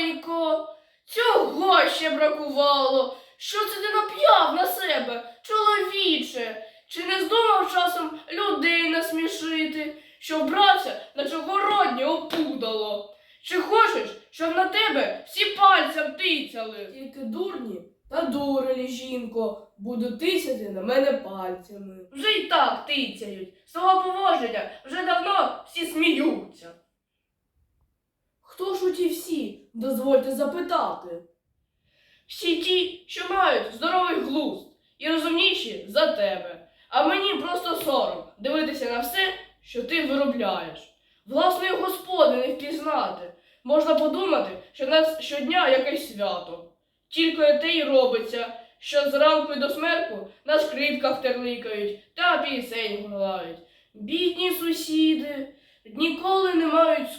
Горенько, цього ще бракувало. Що це ти нап'яв на себе, чоловіче? Чи не здумав часом людей насмішити, що вбрався, наче городнє опудало? Чи хочеш, щоб на тебе всі пальцем тицяли? Тільки дурні та дурелі, жінко, будуть тисяти на мене пальцями. Вже й так тицяють. З того поводження вже давно всі сміються. Хто ж у ті всі? Дозвольте запитати. Всі ті, що мають здоровий глузд і розумніші за тебе. А мені просто сором дивитися на все, що ти виробляєш. Власної господи не впізнати. Можна подумати, що нас щодня якесь свято. Тільки те й робиться, що зранку до смерку на скрипках терликають та пісень грають. Бідні сусіди ніколи не мають